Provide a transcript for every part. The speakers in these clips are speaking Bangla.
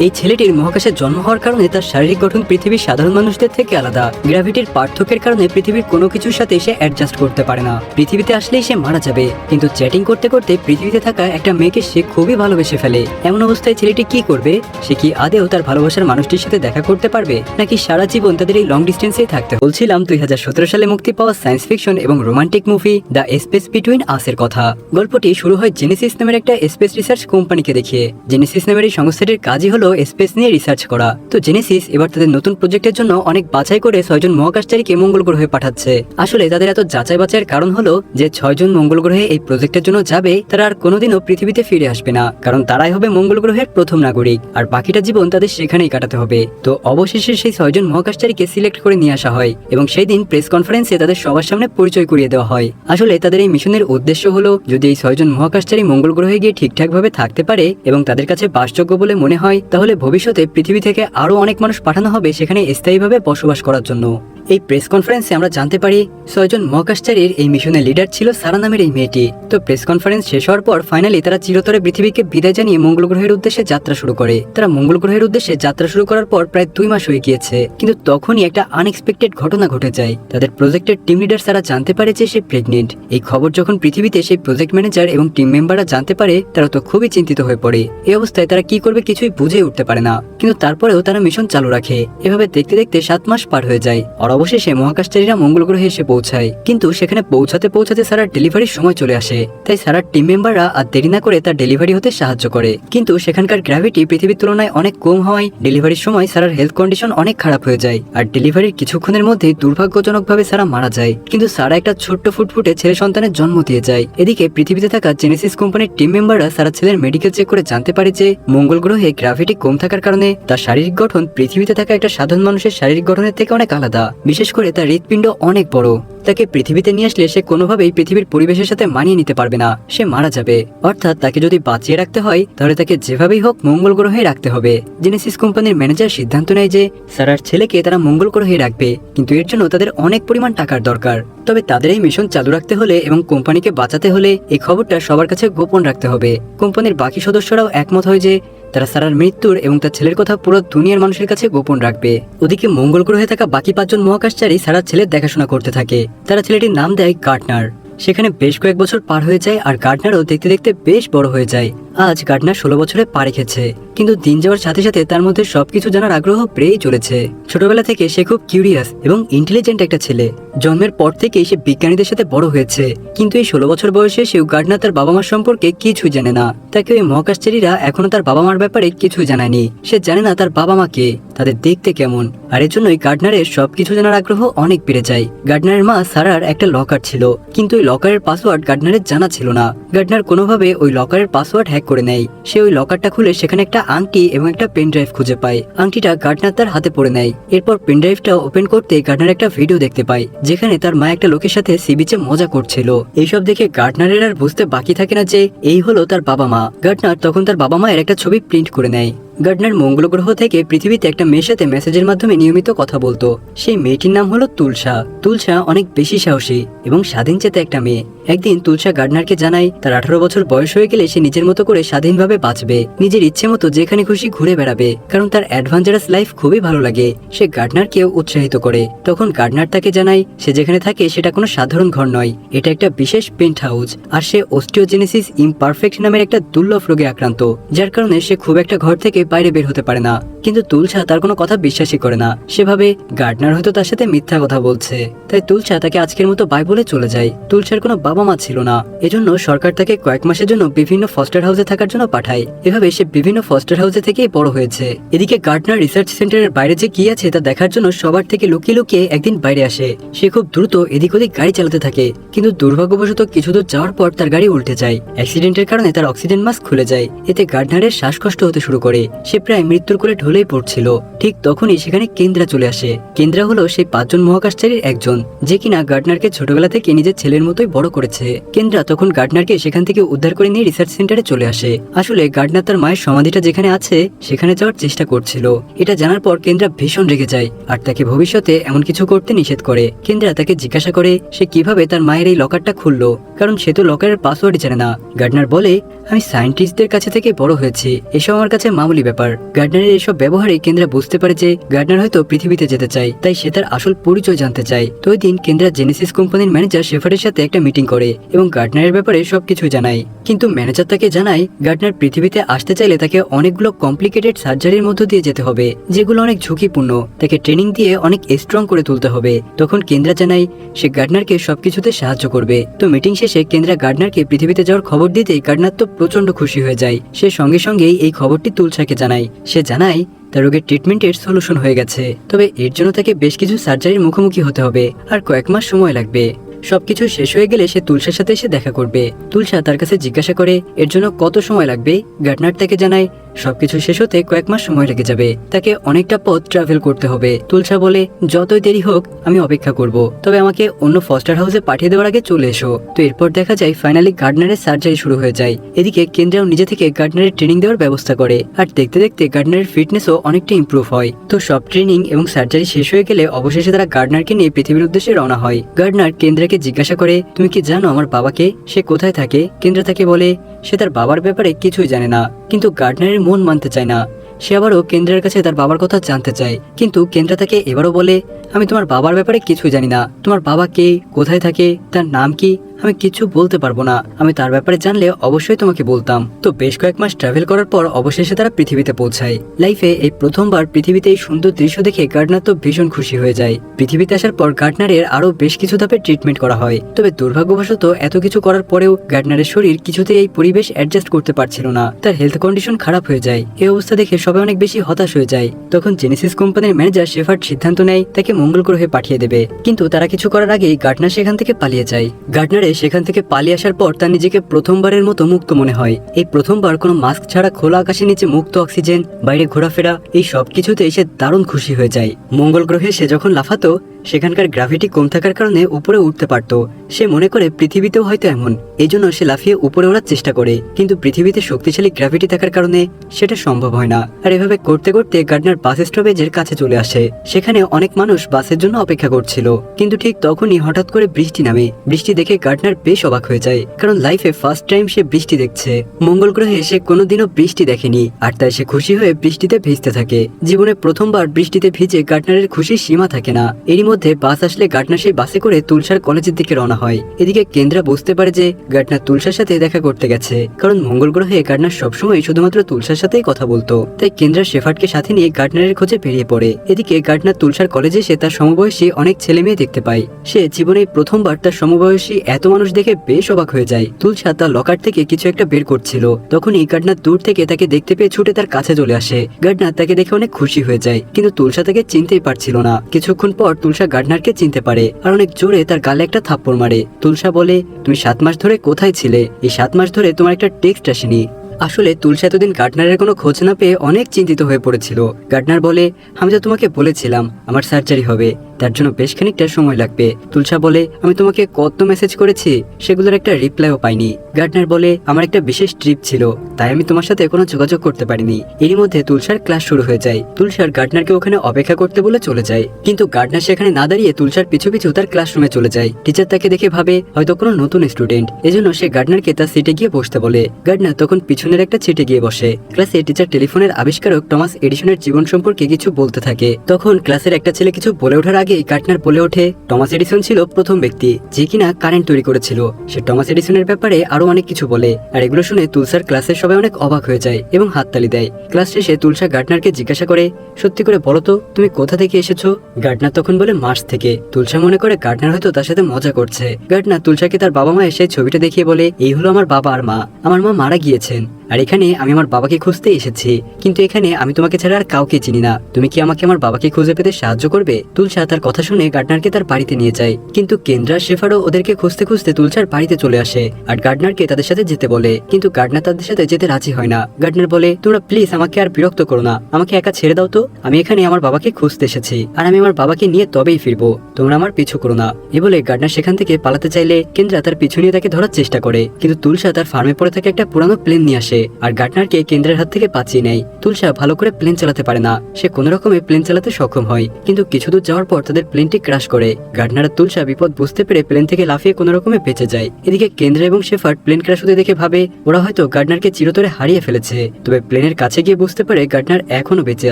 এই ছেলেটির মহাকাশে জন্ম হওয়ার কারণে তার শারীরিক গঠন পৃথিবীর সাধারণ মানুষদের থেকে আলাদা। গ্র্যাভিটির পার্থক্যের কারণে পৃথিবীর কোনো কিছুর সাথে সে অ্যাডজাস্ট করতে পারে না। পৃথিবীতে আসলেই সে মারা যাবে। কিন্তু চ্যাটিং করতে করতে পৃথিবীতে থাকা একটা মেয়েকে সে খুবই ভালোবেসে ফেলে। এমন অবস্থায় ছেলেটি কি করবে? সে কি আদেও তার ভালোবাসার মানুষটির সাথে দেখা করতে পারবে? নাকি সারা জীবন তাদের এই লং ডিস্টেন্সেই থাকতে বলছিলাম দুই হাজার সতেরো সালে মুক্তি পাওয়া সায়েন্স ফিকশন এবং romantic movie the space between আসের কথা। গল্পটি শুরু হয় জেনেসিস নামের একটা স্পেস রিসার্চ কোম্পানিকে দেখিয়ে। জেনেসিস নামের এই সংস্থাটির কাজই হলো স্পেস নিয়ে রিসার্চ করা। তো জেনেসিস এবার তাদের নতুন প্রজেক্টের জন্য অনেক বাছাই করে ছয়জন মহাকাশচারীকে মঙ্গল গ্রহে পাঠাচ্ছে। আসলে তাদের এত যাচাই বাছাইয়ের কারণ হলো যে ছয়জন মঙ্গল গ্রহে এই প্রজেক্টের জন্য যাবে, তারা আর কোনোদিনও পৃথিবীতে ফিরে আসবে না, কারণ তারাই হবে মঙ্গল গ্রহের প্রথম নাগরিক, আর বাকিটা জীবন তাদের সেখানেই কাটাতে হবে। তো অবশেষে সেই ছয়জন মহাকাশচারীকে সিলেক্ট করে নিয়ে আসা হয়, এবং সেই দিন প্রেস কনফারেন্সে তাদের সবার সামনে পরিচয় করিয়ে দেওয়া হয়। আসলে তাদের এই মিশনের উদ্দেশ্য হলো, যদি এই ছয়জন মহাকাশচারী মঙ্গল গ্রহে গিয়ে ঠিকঠাকভাবে থাকতে পারে, এবং তাদের কাছে বাসযোগ্য বলে মনে হয় তাহলে ভবিষ্যতে পৃথিবী থেকে আরও অনেক মানুষ পাঠানো হবে সেখানে স্থায়ীভাবে বসবাস করার জন্য। এই প্রেস কনফারেন্সে আমরা জানতে পারি ছয়জন মহাকাশচারীর এই মিশনের লিডার ছিল সারা নামের এই মেয়েটি। তো প্রেস কনফারেন্স শেষ হওয়ার পর ফাইনালি তারা চিরতরে পৃথিবীকে বিদায় জানিয়ে মঙ্গল গ্রহের উদ্দেশ্যে যাত্রা শুরু করে। তারা মঙ্গল গ্রহের উদ্দেশ্যে যাত্রা শুরু করার পর প্রায় দুই মাস হয়ে গিয়েছে। কিন্তু তখনই একটা আনএক্সপেক্টেড ঘটনা ঘটে যায়। তাদের প্রজেক্টের টিম লিডার সারা জানতে পারে যে সে প্রেগনেন্ট এই খবর যখন পৃথিবীতে সেই প্রজেক্ট ম্যানেজার এবং টিম মেম্বাররা জানতে পারে, তারা তো খুবই চিন্তিত হয়ে পড়ে। এই অবস্থায় তারা কি করবে কিছুই বুঝে উঠতে পারে না। কিন্তু তারপরেও তারা মিশন চালু রাখে। এভাবে দেখতে দেখতে সাত মাস পার হয়ে যায়। আর অবশেষে মহাকাশচারীরা মঙ্গল গ্রহে এসে পৌঁছায়। কিন্তু সেখানে পৌঁছাতে পৌঁছাতে সারার ডেলিভারির সময় চলে আসে। তাই সারার টিম মেম্বাররা আর দেরি না করে তার ডেলিভারি হতে সাহায্য করে। কিন্তু সেখানকার গ্র্যাভিটি পৃথিবীর তুলনায় অনেক কম হওয়ায় ডেলিভারির সময় সারার হেলথ কন্ডিশন অনেক খারাপ হয়ে যায়। আর ডেলিভারির কিছুক্ষণের মধ্যে দুর্ভাগ্যজনকভাবে সারা মারা যায়। কিন্তু সারা একটা ছোট্ট ফুটফুটে ছেলে সন্তানের জন্ম দিয়ে যায়। এদিকে পৃথিবীতে থাকা জেনেসিস কোম্পানির টিম মেম্বাররা সারা ছেলের মেডিকেল চেক করে জানতে পারে যে মঙ্গল গ্রহে গ্র্যাভিটি কম থাকার কারণে তার শারীরিক গঠন পৃথিবীতে থাকা একটা সাধারণ মানুষের শারীরিক গঠনের থেকে অনেক আলাদা। বিশেষ করে তার হৃৎপিণ্ড অনেক বড়। তাকে পৃথিবীতে নিয়ে আসলে সে কোনোভাবেই পৃথিবীর পরিবেশের সাথে মানিয়ে নিতে পারবে না। সে মারা যাবে। অর্থাৎ তাকে যদি বাঁচিয়ে রাখতে হয়, তাহলে তাকে যেভাবেই হোক মঙ্গল গ্রহে রাখতে হবে। জেনেসিস কোম্পানির ম্যানেজার সিদ্ধান্ত নেয় যে, সারার ছেলেকে তারা মঙ্গল গ্রহে রাখবে। কিন্তু এর জন্য তাদের অনেক পরিমাণ টাকার দরকার। তবে তাদের এই মিশন চালু রাখতে হলে এবং কোম্পানিকে বাঁচাতে হলে এই খবরটা সবার কাছে গোপন রাখতে হবে। কোম্পানির বাকি সদস্যরাও একমত হয় যে তারা সারার মৃত্যুর এবং তার ছেলের কথা পুরো দুনিয়ার মানুষের কাছে গোপন রাখবে। ওদিকে মঙ্গল গ্রহে থাকা বাকি পাঁচজন মহাকাশচারী সারার ছেলের দেখাশোনা করতে থাকে। তারা ছেলেটির নাম দেয় গার্টনার। সেখানে বেশ কয়েক বছর পার হয়ে যায় আর গার্ডনারও দেখতে দেখতে বেশ বড় হয়ে যায়। আজ গার্ডনার ষোলো বছরে পা রেখেছে। কিন্তু দিন যাওয়ার সাথে সাথে তার মধ্যে সবকিছু জানার আগ্রহ বেড়েই চলেছে। ছোটবেলা থেকে সে খুব কিউরিয়াস এবং ইন্টেলিজেন্ট একটা ছেলে। জন্মের পর থেকেই সে বিজ্ঞানীদের সাথে বড় হয়েছে। কিন্তু এই ষোলো বছর বয়সে সেও গার্ডনার তার বাবা মার সম্পর্কে কিছুই জানে না। তাকে ওই মহাকাশচারীরা এখনও তার বাবা মার ব্যাপারে কিছুই জানায়নি। সে জানে না তার বাবা মাকে তাদের দেখতে কেমন। আর এর জন্যই গার্ডনারের সবকিছু জানার আগ্রহ অনেক বেড়ে যায়। গার্ডনারের মা সারার একটা লকার ছিল। কিন্তু ওই লকারের পাসওয়ার্ড গার্ডনারের জানা ছিল না। গার্ডনার কোনোভাবে ওই লকারের পাসওয়ার্ড হ্যাক করে নেয়। সে ওই লকারটা খুলে সেখানে একটা আংটি এবং একটা পেন ড্রাইভ খুঁজে পায়। আংটিটা গার্ডনার তার হাতে পড়ে নেয়। এরপর পেন ড্রাইভটা ওপেন করতে গার্ডনার একটা ভিডিও দেখতে পায়, যেখানে তার মা একটা লোকের সাথে সি বিচে মজা করছিল। এইসব দেখে গার্ডনারের আর বুঝতে বাকি থাকে না যে, এই হলো তার বাবা মা। গার্ডনার তখন তার বাবা মায়ের একটা ছবি প্রিন্ট করে নেয়। গার্ডনার মঙ্গল গ্রহ থেকে পৃথিবীতে একটা মেয়ের সাথে মেসেজের মাধ্যমে নিয়মিত কথা বলতো। সেই মেয়েটির নাম হলো তুলসা। তুলসা অনেক বেশি সাহসী এবং স্বাধীন চেতে একটা মেয়ে। একদিন তুলসা গার্ডনারকে জানায়, তার আঠারো বছর বয়স হয়ে গেলে সে নিজের মতো করে স্বাধীনভাবে বাঁচবে। নিজের ইচ্ছে মতো যেখানে খুশি ঘুরে বেড়াবে। কারণ তার অ্যাডভেঞ্চারাস লাইফ খুবই ভালো লাগে। সে গার্ডনারকেও উৎসাহিত করে। তখন গার্ডনার তাকে জানায়, সে যেখানে থাকে সেটা কোনো সাধারণ ঘর নয়। এটা একটা বিশেষ পেন্ট হাউস আর সে অস্টিওজেনেসিস ইমপারফেক্ট নামের একটা দুর্লভ রোগে আক্রান্ত। যার কারণে সে খুব একটা ঘর থেকে বাইরে বের হতে পারে না। কিন্তু তুলসা তার কোনো কথা বিশ্বাসই করে না। সেভাবে গার্ডনার হয়তো তার সাথে মিথ্যা কথা বলছে। তাই তুলসা তাকে আজকের মতো বাই বলে চলে যায়। তুলসার কোনো বাবা মা ছিল না। এজন্য সরকার তাকে কয়েক মাসের জন্য বিভিন্ন ফস্টার হাউসে থাকার জন্য পাঠায়। এভাবে সে বিভিন্ন ফস্টার হাউসে থেকেই বড় হয়েছে। এদিকে গার্ডনার রিসার্চ সেন্টারের বাইরে যে কি আছে তা দেখার জন্য সবার থেকে লুকিয়ে লুকিয়ে একদিন বাইরে আসে। সে খুব দ্রুত এদিক ওদিক গাড়ি চালাতে থাকে। কিন্তু দুর্ভাগ্যবশত কিছু দূর যাওয়ার পর তার গাড়ি উল্টে যায়। অ্যাক্সিডেন্টের কারণে তার অক্সিজেন মাস্ক খুলে যায়। এতে গার্ডনারের শ্বাসকষ্ট হতে শুরু করে। সে প্রায় মৃত্যুর করে ঢলেই পড়ছিল। ঠিক তখনই সেখানে কেন্দ্রা চলে আসে। কেন্দ্রা হলো সেই পাঁচজন মহাকাশচারীর একজন, যে কিনা গার্ডনারকে ছোটবেলা থেকে নিজের ছেলের মতোই বড় করেছে। কেন্দ্রা তখন গার্ডনারকে সেখান থেকে উদ্ধার করে নিয়ে রিসার্চ সেন্টারে চলে আসে। আসলে গার্ডনার তার মায়ের সমাধিটা যেখানে আছে, সেখানে যাওয়ার চেষ্টা করছিল। এটা জানার পর কেন্দ্রা ভীষণ রেগে যায় আর তাকে ভবিষ্যতে এমন কিছু করতে নিষেধ করে। কেন্দ্রা তাকে জিজ্ঞাসা করে, সে কীভাবে তার মায়ের এই লকারটা খুললো? কারণ সে তো লকারের পাসওয়ার্ড জানে না। গার্ডনার বলে, আমি সায়েন্টিস্টদের কাছে থেকে বড় হয়েছি। এসব আমার কাছে মামুলি মামুলি ব্যাপার। গার্ডনারের এইসব ব্যবহারে কেন্দ্রা বুঝতে পারে যে গার্ডনার হয়তো পৃথিবীতে যেতে চায়, তাই সে তার আসল পরিচয় জানতে চায়। তো দিন কেন্দ্রা জেনেসিস কোম্পানির ম্যানেজার শেফারের সাথে একটা মিটিং করে এবং গার্ডনারের ব্যাপারে সবকিছু জানায়। কিন্তু ম্যানেজার তাকে জানায় গার্ডনার পৃথিবীতে আসতে চাইলে তাকে অনেকগুলো কমপ্লিকেটেড সার্জারির মধ্য দিয়ে যেতে হবে, যেগুলো অনেক ঝুঁকিপূর্ণ। তাকে ট্রেনিং দিয়ে অনেক স্ট্রং করে তুলতে হবে। তখন কেন্দ্রা জানায়, সে গার্ডনারকে সবকিছুতে সাহায্য করবে। তো মিটিং শেষে কেন্দ্রা গার্ডনারকে পৃথিবীতে যাওয়ার খবর দিতেই গার্ডনার তো প্রচণ্ড খুশি হয়ে যায়। সে সঙ্গে সঙ্গেই এই খবরটি তুলসাকে জানায় সে জানায় তার রোগের ট্রিটমেন্টের সলিউশন হয়ে গেছে। তবে এর জন্য তাকে বেশ কিছু সার্জারির মুখোমুখি হতে হবে আর কয়েক মাস সময় লাগবে। সবকিছু শেষ হয়ে গেলে সে তুলসার সাথে এসে দেখা করবে। তুলসা তার কাছে জিজ্ঞাসা করে, এর জন্য কত সময় লাগবে? গার্ডনার তাকে জানায় সবকিছু শেষ হতে কয়েক মাস সময় লেগে যাবে। তাকে অনেকটা পথ ট্রাভেল করতে হবে। তুলসা বলে, যতই দেরি হোক, আমি অপেক্ষা করব। তবে আমাকে অন্য ফস্টার হাউসে পাঠিয়ে দেওয়ার আগে চলে এসো। তো এরপর দেখা যায় ফাইনালি গার্ডনারের সার্জারি শুরু হয়ে যায়। এদিকে কেন্দ্রাও নিজে থেকে গার্ডনারের ট্রেনিং দেওয়ার ব্যবস্থা করে। আর দেখতে দেখতে গার্ডনারের ফিটনেসও অনেকটা ইমপ্রুভ হয়। তো সব ট্রেনিং এবং সার্জারি শেষ হয়ে গেলে অবশেষে তারা গার্ডনারকে নিয়ে পৃথিবীর উদ্দেশ্যে রওনা হয়। গার্ডনার কেন্দ্রাকে জিজ্ঞাসা করে, তুমি কি জানো আমার বাবাকে? সে কোথায় থাকে? কেন্দ্রা তাকে বলে, সে তার বাবার ব্যাপারে কিছুই জানে না। কিন্তু গার্ডনারের মন মানতে চায় না। সে আবারও কেন্দ্রের কাছে তার বাবার কথা জানতে চায়। কিন্তু কেন্দ্র তাকে এবারও বলে, আমি তোমার বাবার ব্যাপারে কিছুই জানি না। তোমার বাবা কে? কোথায় থাকে? তার নাম কি? আমি কিছু বলতে পারব না। আমি তার ব্যাপারে জানলে অবশ্যই তোমাকে বলতাম। তো বেশ কয়েক মাস ট্রাভেল করার পর অবশেষে তারা পৃথিবীতে পৌঁছায়। লাইফে এই প্রথমবার পৃথিবীতে এই সুন্দর দৃশ্য দেখে গার্ডনার তো ভীষণ খুশি হয়ে যায়। পৃথিবীতে আসার পর গার্ডনারের আরও বেশ কিছু ধাপে ট্রিটমেন্ট করা হয়। তবে দুর্ভাগ্যবশত এত কিছু করার পরেও গার্ডনারের শরীর কিছুতেই এই পরিবেশ অ্যাডজাস্ট করতে পারছিল না। তার হেলথ কন্ডিশন খারাপ হয়ে যায়। এই অবস্থা দেখে সবাই অনেক বেশি হতাশ হয়ে যায়। তখন জেনেসিস কোম্পানির ম্যানেজার শেফার্ড সিদ্ধান্ত নেয়, তাকে মঙ্গল গ্রহে পাঠিয়ে দেবে। কিন্তু তারা কিছু করার আগেই গার্ডনার সেখান থেকে পালিয়ে যায়। গার্ডনারে সেখান থেকে পালিয়ে আসার পর তার নিজেকে প্রথমবারের মতো মুক্ত মনে হয়। এই প্রথমবার কোনো মাস্ক ছাড়া খোলা আকাশের নিচে মুক্ত অক্সিজেন, বাইরে ঘোরাফেরা, এই সব কিছুতে এসে দারুণ খুশি হয়ে যায়। মঙ্গল গ্রহে সে যখন লাফাতো সেখানকার গ্রাভিটি কম থাকার কারণে উপরে উঠতে পারত। সে মনে করে পৃথিবীতেও হয়তো এমন। এই জন্য সে লাফিয়ে উপরে ওড়ার চেষ্টা করে। কিন্তু পৃথিবীতে শক্তিশালী গ্র্যাভিটি থাকার কারণে সেটা সম্ভব হয় না। আর এভাবে করতে করতে গার্ডনার বাস স্টপেজের কাছে চলে আসে। সেখানে অনেক মানুষ বাসের জন্য অপেক্ষা করছিল। কিন্তু ঠিক তখনই হঠাৎ করে বৃষ্টি নামে। বৃষ্টি দেখে গার্ডনার বেশ অবাক হয়ে যায়। কারণ লাইফে ফার্স্ট টাইম সে বৃষ্টি দেখছে। মঙ্গল গ্রহে সে কোনোদিনও বৃষ্টি দেখেনি। আর তাই সে খুশি হয়ে বৃষ্টিতে ভিজতে থাকে। জীবনে প্রথমবার বৃষ্টিতে ভিজে গার্ডনারের খুশির সীমা থাকে না। এরই মধ্যে বাস আসলে গার্ডনার সেই বাসে করে তুলসার কলেজের দিকে রওনা হয়। এদিকে কেন্দ্রা বুঝতে পারে যে গার্ডনার তুলসার সাথে দেখা করতে গেছে। কারণ মঙ্গল গ্রহে গার্ডনার সবসময় শুধুমাত্র তুলসার সাথেই কথা বলতো। তাই কেন্দ্রা শেফার্ডকে সাথে নিয়ে গার্ডনারের খোঁজে বেরিয়ে পড়ে। এদিকে গার্ডনার তুলসার কলেজে এসে তার সমবয়সী অনেক ছেলে মেয়ে দেখতে পায়। সে জীবনে প্রথমবার তার সমবয়সী এত মানুষ দেখে বেশ অবাক হয়ে যায়। তুলসা তার লকার থেকে কিছু একটা বের করছিল। তখনই গার্ডনার দূর থেকে তাকে দেখতে পেয়ে ছুটে তার কাছে চলে আসে। গার্ডনার তাকে দেখে অনেক খুশি হয়ে যায়। কিন্তু তুলসা তাকে চিনতেই পারছিল না। কিছুক্ষণ পর তুলসা গার্ডনারকে চিনতে পারে। আর অনেক জোরে তার গালে একটা থাপ্পড় মারে। তুলসা বলে, তুমি সাত মাস ধরে কোথায় ছিলে? এই সাত মাস ধরে তোমার একটা টেক্সট আসেনি। আসলে তুলসা এতদিন গার্ডনারের কোনো খোঁজ না পেয়ে অনেক চিন্তিত হয়ে পড়েছিল। গার্ডনার বলে, আমি তো তোমাকে বলেছিলাম, আমার সার্জারি হবে। তার জন্য বেশ খানিকটা সময় লাগবে। তুলসা বলে, আমি তোমাকে কত মেসেজ করেছি? সেগুলোর একটা রিপ্লাইও পাইনি। গার্ডনার বলে, আমার একটা বিশেষ ট্রিপ ছিল, তাই আমি তোমার সাথে কোনো যোগাযোগ করতে পারিনি। এরই মধ্যে তুলসার ক্লাস শুরু হয়ে যায়। তুলসার গার্ডনারকে ওখানে অপেক্ষা করতে বলে চলে যায়। কিন্তু গার্ডনার সেখানে না দাঁড়িয়ে তুলসার পিছু পিছু তার ক্লাসরুমে চলে যায়। টিচার তাকে দেখে ভাবে, হয়তো কোনো নতুন স্টুডেন্ট এজন্য সে গার্ডনারকে তার সিটে গিয়ে বসতে বলে। গার্ডনার তখন পিছনের একটা সিটে গিয়ে বসে। ক্লাসে টিচার টেলিফোনের আবিষ্কারক টমাস এডিসনের জীবন সম্পর্কে কিছু বলতে থাকে। তখন ক্লাসের একটা ছেলে কিছু বলে ওঠার আগে গার্ডনার বলে ওঠে টমাস এডিসন ছিল প্রথম ব্যক্তি যে কিনা কারেন্ট তৈরি করেছিল। সে টমাস এডিসনের ব্যাপারে আরও অনেক কিছু বলে, আর এগুলো শুনে তুলসার ক্লাসের সবাই অনেক অবাক হয়ে যায় এবং হাততালি দেয়। ক্লাস শেষে তুলসা গার্ডনারকে জিজ্ঞাসা করে, সত্যি করে বলো তো, তুমি কোথা থেকে এসেছ? গার্ডনার তখন বলে, মার্স থেকে। তুলসা মনে করে গার্ডনার হয়তো তার সাথে মজা করছে। গার্ডনার তুলসাকে তার বাবা মা এসে ছবিটা দেখিয়ে বলে, এই হলো আমার বাবা আর মা। আমার মা মারা গিয়েছেন। আর এখানে আমি আমার বাবাকে খুঁজতে এসেছি। কিন্তু এখানে আমি তোমাকে ছাড়া আর কাউকে চিনি না। তুমি কি আমাকে আমার বাবাকে খুঁজে পেতে সাহায্য করবে? তুলসা তার কথা শুনে গার্ডনারকে তার বাড়িতে নিয়ে যায়। কিন্তু কেন্দ্রা শেফারও ওদেরকে খুঁজতে খুঁজতে তুলসার বাড়িতে চলে আসে আর গার্ডনারকে তাদের সাথে যেতে বলে। কিন্তু গার্ডনার তাদের সাথে যেতে রাজি হয় না। গার্ডনার বলে, তোমরা প্লিজ আমাকে আর বিরক্ত করো না। আমাকে একা ছেড়ে দাও তো। আমি এখানে আমার বাবাকে খুঁজতে এসেছি। আর আমি আমার বাবাকে নিয়ে তবেই ফিরবো। তোমরা আমার পিছু করো না। এ বলে গার্ডনার সেখান থেকে পালাতে চাইলে কেন্দ্রা তার পিছু নিয়ে তাকে ধরার চেষ্টা করে। কিন্তু তুলসা তার ফার্মে পড়ে থাকে একটা পুরানো প্লেন নিয়ে আসে। আর গার্ডনারকে কেন্দ্রের হাত থেকে বাঁচিয়ে নেয়। তুলসা ভালো করে প্লেন চালাতে পারে না। সে কোনো রকমে প্লেন চালাতে সক্ষম হয়, কিন্তু কিছু দূর যাওয়ার পর তাদের প্লেনটি ক্রাশ করে। গার্ডনার আর তুলসা বিপদ বুঝতে পেরে প্লেন থেকে লাফিয়ে কোনো রকমে বেঁচে যায়। এদিকে কেন্দ্র এবং শেফার্ড প্লেন ক্রাশ হতে দেখে ভাবে, ওরা হয়তো গার্ডনারকে চিরতরে হারিয়ে ফেলেছে। তবে প্লেনের কাছে গিয়ে বুঝতে পারে গার্ডনার এখনও বেঁচে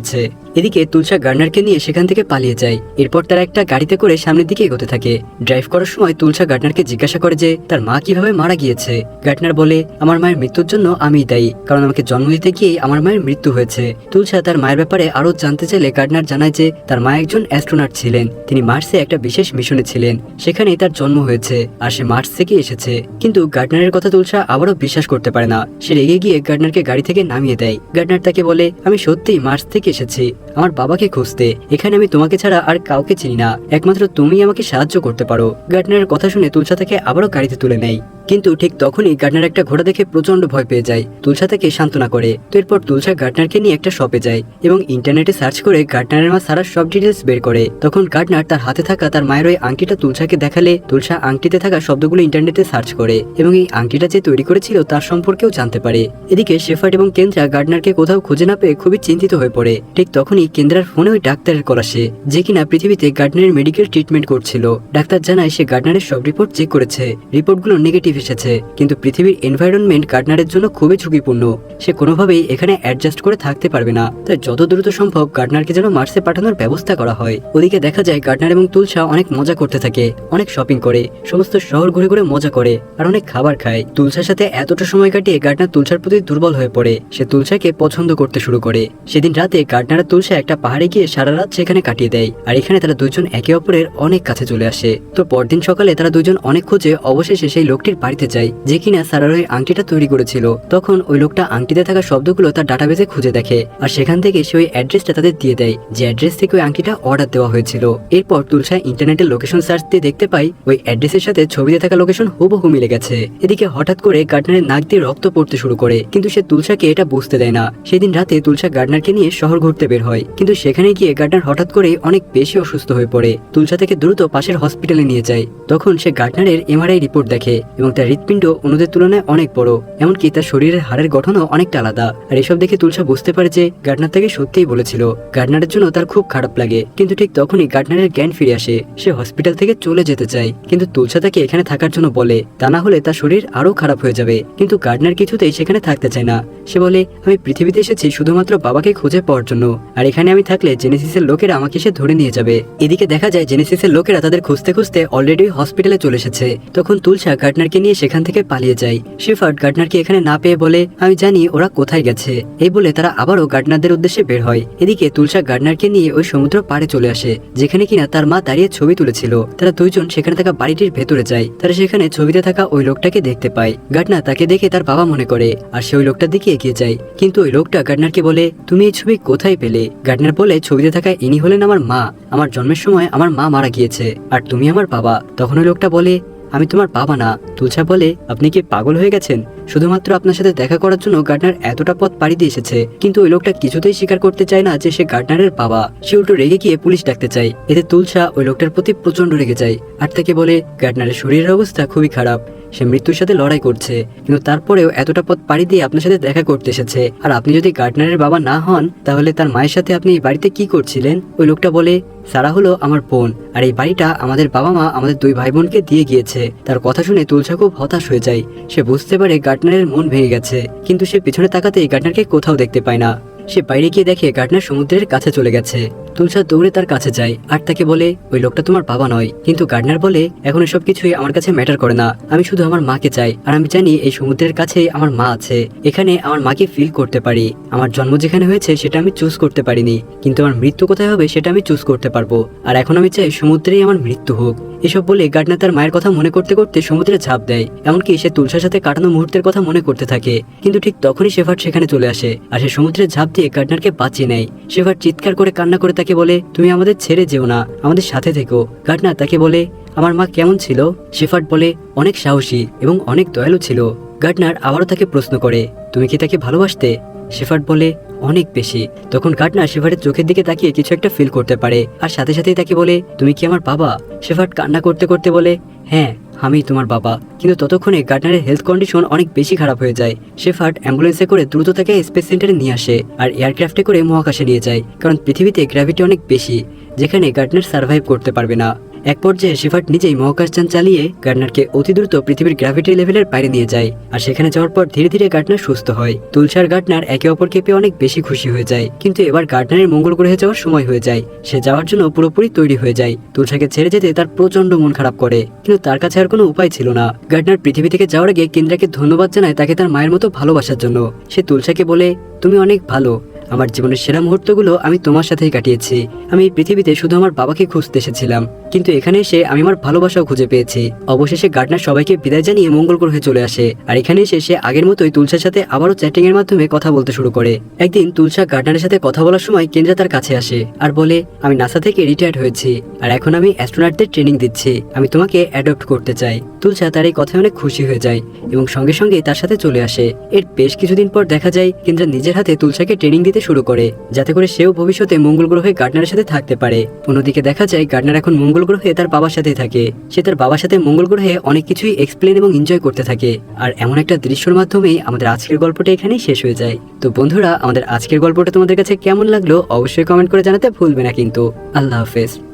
আছে। এদিকে তুলসা গার্ডনারকে নিয়ে সেখান থেকে পালিয়ে যায়। এরপর তারা একটা গাড়িতে করে সামনের দিকে এগোতে থাকে। ড্রাইভ করার সময় তুলসা গার্ডনারকে জিজ্ঞাসা করে যে, তার মা কীভাবে মারা গিয়েছে? গার্ডনার বলে, আমার মায়ের মৃত্যুর জন্য আমিই দায়ী কারণ আমাকে জন্ম দিতে গিয়ে আমার মায়ের মৃত্যু হয়েছে। তুলসা তার মায়ের ব্যাপারে আরও জানতে চাইলে গার্ডনার জানায় যে তার মা একজন অ্যাস্ট্রোনাট ছিলেন। তিনি মার্সে একটা বিশেষ মিশনে ছিলেন। সেখানেই তার জন্ম হয়েছে আর সে মার্স থেকে এসেছে। কিন্তু গার্ডনারের কথা তুলসা আবারও বিশ্বাস করতে পারে না। সে রেগে গিয়ে গার্ডনারকে গাড়ি থেকে নামিয়ে দেয়। গার্ডনার তাকে বলে, আমি সত্যিই মার্স থেকে এসেছি। আমার বাবাকে খুঁজতে। এখানে আমি তোমাকে ছাড়া আর কাউকে চিনি না। একমাত্র তুমি আমাকে সাহায্য করতে পারো। গার্ডনারের কথা শুনে তুলসা তাকে আবারও গাড়িতে তুলে নেয়। কিন্তু ঠিক তখনই গার্ডনার একটা ঘোড়া দেখে প্রচণ্ড ভয় পেয়ে যায়। তুলসা তাকে সান্ত্বনা করে। তো এরপর তুলসা গার্ডনারকে নিয়ে একটা শপে যায় এবং ইন্টারনেটে সার্চ করে গার্ডনারের মা সারা সব ডিটেলস বের করে। তখন গার্ডনার তার হাতে থাকা তার মায়ের ওই আংটিটা তুলসাকে দেখালে তুলসা আংটিতে থাকা শব্দগুলো ইন্টারনেটে সার্চ করে এবং এই আংটিটা যে তৈরি করেছিল তার সম্পর্কেও জানতে পারে। এদিকে শেফার্ড এবং কেন্দ্রা গার্ডনারকে কোথাও খুঁজে না পেয়ে খুবই চিন্তিত হয়ে পড়ে। ঠিক তখনই কেন্দ্রার ফোনে ওই ডাক্তারের কল আসে, যে কিনা পৃথিবীতে গার্ডনারের মেডিকেল ট্রিটমেন্ট করছিল। ডাক্তার জানায় সে গার্ডনারের সব রিপোর্ট চেক করেছে। রিপোর্টগুলো নেগেটিভ এসেছে, কিন্তু পৃথিবীর এনভায়রনমেন্ট গার্ডনারের জন্য খুবই ঝুঁকিপূর্ণ। সে কোনোভাবেই এখানে অ্যাডজাস্ট করে থাকতে পারবে না। তাই যত দ্রুত সম্ভব গার্ডনারকে যেন মার্সে পাঠানোর ব্যবস্থা করা হয়। ওদিকে দেখা যায় গার্ডনার এবং তুলসা অনেক মজা করতে থাকে, অনেক শপিং করে, সমস্ত শহর ঘুরে ঘুরে মজা করে, আর অনেক খাবার খায়। তুলসার সাথে এতটা সময় কাটিয়ে গার্ডনার তুলসার প্রতি দুর্বল হয়ে পড়ে। সে তুলসাকে পছন্দ করতে শুরু করে। সেদিন রাতে গার্ডনার আর তুলসা একটা পাহাড়ে গিয়ে সারা রাত সেখানে কাটিয়ে দেয়, আর এখানে তারা দুজন একে অপরের অনেক কাছে চলে আসে। তো পরদিন সকালে তারা দুজন অনেক খুঁজে, অবশেষে সেই লোকটির বাড়িতে যায় যে কিনা সারার ওই আংটিটা তৈরি করেছিল। তখন ওই লোকটা আংটিতে থাকা শব্দগুলো তার ডাটাবেসে খুঁজে দেখে আর সেখান থেকে সে ওই অ্যাড্রেসটা তাদের দিয়ে দেয়, যে অ্যাড্রেস থেকে ওই আংটিটা অর্ডার দেওয়া হয়েছিল। এরপর তুলসা ইন্টারনেটের লোকেশন সার্চ দিয়ে দেখতে পাই, ওই অ্যাড্রেসের সাথে ছবিতে থাকা লোকেশন হুবহু মিলে গেছে। এদিকে হঠাৎ করে গার্ডনারের নাক দিয়ে রক্ত পড়তে শুরু করে, কিন্তু সে তুলসাকে এটা বুঝতে দেয় না। সেদিন রাতে তুলসা গার্ডনারকে নিয়ে শহর ঘুরতে বের হয়, কিন্তু সেখানে গিয়ে গার্ডনার হঠাৎ করে অনেক বেশি অসুস্থ হয়ে পড়ে। তুলসা থেকে দ্রুত পাশের হসপিটালে নিয়ে যায়। তখন সে গার্ডনারের এমআরআই রিপোর্ট দেখে এবং তার হৃৎপিণ্ড অন্যদের তুলনায় অনেক বড়, এমনকি তার শরীরের হাড়ের গঠনও অনেকটা আলাদা। আর এসব দেখে তুলসা বুঝতে পারে যে গার্ডনার তাকে সত্যিই বলেছিল। গার্ডনারের জন্য তার খুব খারাপ লাগে, কিন্তু ঠিক তখনই গার্ডনারের জ্ঞান ফিরে আসে। সে হসপিটাল থেকে চলে যেতে চায়, কিন্তু তুলসা তাকে এখানে থাকার জন্য বলে, তা না হলে তার শরীর আরও খারাপ হয়ে যাবে। কিন্তু গার্ডনার কিছুতেই সেখানে থাকতে চায় না। সে বলে, আমি পৃথিবীতে এসেছি শুধুমাত্র বাবাকে খুঁজে পাওয়ার জন্য, আর এখানে আমি থাকলে জেনেসিসের লোকেরা আমাকে সে ধরে নিয়ে যাবে। এদিকে দেখা যায় জেনেসিসের লোকেরা তাদের খুঁজতে খুঁজতে অলরেডি হসপিটালে চলে এসেছে। তখন তুলসা গার্ডনারকে নিয়ে সেখান থেকে পালিয়ে যায় শেফার্ড গার্ডনারকে এখানে না পেয়ে বলে, আমি জানি ওরা কোথায় গেছে। এই বলে তারা আবারও গার্ডনারদের উদ্দেশ্যে বের হয়। এদিকে তুলসা গার্ডনারকে নিয়ে ওই সমুদ্র পাড়ে চলে আসে, যেখানে কিনা তার মা দাঁড়িয়ে ছবি তুলেছিল। তারা দুইজন সেখানে থাকা বাড়িটির ভেতরে যায়। তারা সেখানে ছবিতে থাকা ওই লোকটাকে দেখতে পায়। গার্ডনার তাকে দেখে তার বাবা মনে করে, আর সে ওই লোকটার দিকে এগিয়ে যায়। কিন্তু ওই লোকটা গার্ডনারকে বলে, তুমি এই ছবি কোথায় পেলে? গার্ডনার বলে, ছবিতে থাকা ইনি হলেন আমার মা। আমার জন্মের সময় আমার মা মারা গিয়েছে, আর তুমি আমার বাবা। তখন ওই লোকটা বলে আমি তোমার বাবা না। তুলসা বলে, আপনি কি পাগল হয়ে গেছেন? শুধুমাত্র আপনার সাথে দেখা করার জন্য গার্ডনার এতটা পথ পাড়ি দিয়ে এসেছে। কিন্তু ওই লোকটা কিছুতেই স্বীকার করতে চায় না যে সে গার্ডনারের বাবা। সে উল্টো রেগে গিয়ে পুলিশ ডাকতে চায়। এতে তুলসা ওই লোকটার প্রতি প্রচণ্ড রেগে যায়। আর তাকে বলে, গার্ডনারের শরীরের অবস্থা খুবই খারাপ। সে মৃত্যুর সাথে লড়াই করছে। কিন্তু তারপরেও এতটা পথ পাড়ি দিয়ে আপনার সাথে দেখা করতে এসেছে। আর আপনি যদি গার্ডনারের বাবা না হন, তাহলে তার মায়ের সাথে আপনি এই বাড়িতে কি করছিলেন? ওই লোকটা বলে সারা হলো আমার বোন, আর এই বাড়িটা আমাদের বাবা মা আমাদের দুই ভাই বোনকে দিয়ে গিয়েছে। তার কথা শুনে তুলসা খুব হতাশ হয়ে যায়। সে বুঝতে পারে গার্টনারের মন ভেঙে গেছে, কিন্তু সে পিছনে তাকাতেই গার্টনারকে কোথাও দেখতে পায় না। সে বাইরে গিয়ে দেখে গার্টনার সমুদ্রের কাছে চলে গেছে। তুলসা দৌড়ে তার কাছে যায় আর তাকে বলে, ওই লোকটা তোমার বাবা নয়। কিন্তু গার্ডনার বলে, এখন এসব কিছুই আমার কাছে ম্যাটার করে না। আমি শুধু আমার মাকে চাই। আর আমি জানি এই সমুদ্রের কাছে আমার মা আছে। এখানে আমার মাকে ফিল করতে পারি। আমার জন্ম যেখানে হয়েছে সেটা আমি চুজ করতে পারিনি। কিন্তু আমার মৃত্যু কোথায় হবে সেটা আমি চুজ করতে পারব। আর এখন আমি চাই সমুদ্রেই আমার মৃত্যু হোক। এসব বলে গার্ডনার তার মায়ের কথা মনে করতে করতে সমুদ্রে ঝাঁপ দেয়। এমনকি সে তুলসার সাথে কাটানো মুহূর্তের কথা মনে করতে থাকে। কিন্তু ঠিক তখনই শেফার্ট সেখানে চলে আসে। আর সে সমুদ্রে ঝাঁপ দিয়ে গার্ডনারকে বাঁচিয়ে নেয়। শেফার্ট চিৎকার করে কান্না করে বলে, তুমি আমাদের ছেড়ে যেও না, আমাদের সাথে থেকো। গার্ডনার তাকে বলে, আমার মা কেমন ছিল? শেফার্ট বলে, অনেক সাহসী এবং অনেক দয়ালু ছিল। গার্ডনার আবারও তাকে প্রশ্ন করে, তুমি কি তাকে ভালোবাসতে? শেফার্ট বলে, অনেক বেশি। তখন গার্ডনার শেফার্টের চোখের দিকে তাকিয়ে কিছু একটা ফিল করতে পারে, আর সাথে সাথেই তাকে বলে, তুমি কি আমার বাবা? শেফার্ট কান্না করতে করতে বলে হ্যাঁ। আমি তোমার বাবা। কিন্তু ততক্ষণে গার্ডনারের হেলথ কন্ডিশন অনেক বেশি খারাপ হয়ে যায়। শেফার্ড অ্যাম্বুলেন্সে করে দ্রুত তাকে স্পেস সেন্টারে নিয়ে আসে আর এয়ারক্রাফটে করে মহাকাশে নিয়ে যায়। কারণ পৃথিবীতে গ্র্যাভিটি অনেক বেশি, যেখানে গার্ডনার সার্ভাইভ করতে পারবে না। এক পর্যায়ে শেফার্ড নিজেই মহাকাশযান চালিয়ে গার্ডনারকে অতি দ্রুত পৃথিবীর গ্র্যাভিটি লেভেলের বাইরে নিয়ে যায়। আর সেখানে যাওয়ার পর ধীরে ধীরে গার্ডনার সুস্থ হয়। তুলসার গার্ডনার একে অপরকে পেয়ে অনেক বেশি খুশি হয়ে যায়। কিন্তু এবার গার্ডনারের মঙ্গল গ্রহে যাওয়ার সময় হয়ে যায়। সে যাওয়ার জন্য পুরোপুরি তৈরি হয়ে যায়। তুলসাকে ছেড়ে যেতে তার প্রচণ্ড মন খারাপ করে। কিন্তু তার কাছে আর কোনো উপায় ছিল না। গার্ডনার পৃথিবী থেকে যাওয়ার আগে কেন্দ্রাকে ধন্যবাদ জানায় তাকে তার মায়ের মতো ভালোবাসার জন্য। সে তুলসাকে বলে, তুমি অনেক ভালো। আমার জীবনের সেরা মুহূর্তগুলো আমি তোমার সাথেই কাটিয়েছি। আমি পৃথিবীতে শুধু আমার বাবাকে খুঁজতে এসেছিলাম। কিন্তু এখানে এসে আমি আমার ভালোবাসাও খুঁজে পেয়েছি। অবশেষে গার্ডনার সবাইকে বিদায় জানিয়ে মঙ্গল গ্রহে চলে আসে। আর এখানে এসে সে আগের মতোই তুলসার সাথে আবারও চ্যাটিং এর মাধ্যমে কথা বলতে শুরু করে। একদিন তুলসা গার্ডনারের সাথে কথা বলার সময় কেন্দ্রা তার কাছে আসে আর বলে, আমি নাসা থেকে রিটায়ার্ড হয়েছি। আর এখন আমি অ্যাস্ট্রোনাটদের ট্রেনিং দিচ্ছি। আমি তোমাকে অ্যাডপ্ট করতে চাই। তুলসা তার এই কথায় অনেক খুশি হয়ে যায় এবং সঙ্গে সঙ্গে তার সাথে চলে আসে। এর বেশ কিছুদিন পর দেখা যায়, কেন্দ্রা নিজের হাতে তুলসাকে ট্রেনিং দিতে শুরু করে, যাতে করে সেও ভবিষ্যতে মঙ্গল গ্রহে গার্ডনারের সাথে থাকতে পারে। অন্যদিকে দেখা যায়, গার্ডনার এখন মঙ্গল গ্রহে তার বাবার সাথে থাকে। সে তার বাবার সাথে মঙ্গল গ্রহে অনেক কিছুই এক্সপ্লেন এবং এনজয় করতে থাকে। আর এমন একটা দৃশ্যর মাধ্যমেই আমাদের আজকের গল্পটা এখানেই শেষ হয়ে যায়। তো বন্ধুরা, আমাদের আজকের গল্পটা তোমাদের কাছে কেমন লাগল, অবশ্যই কমেন্ট করে জানাতে ভুলবে না কিন্তু। আল্লাহ হাফেজ।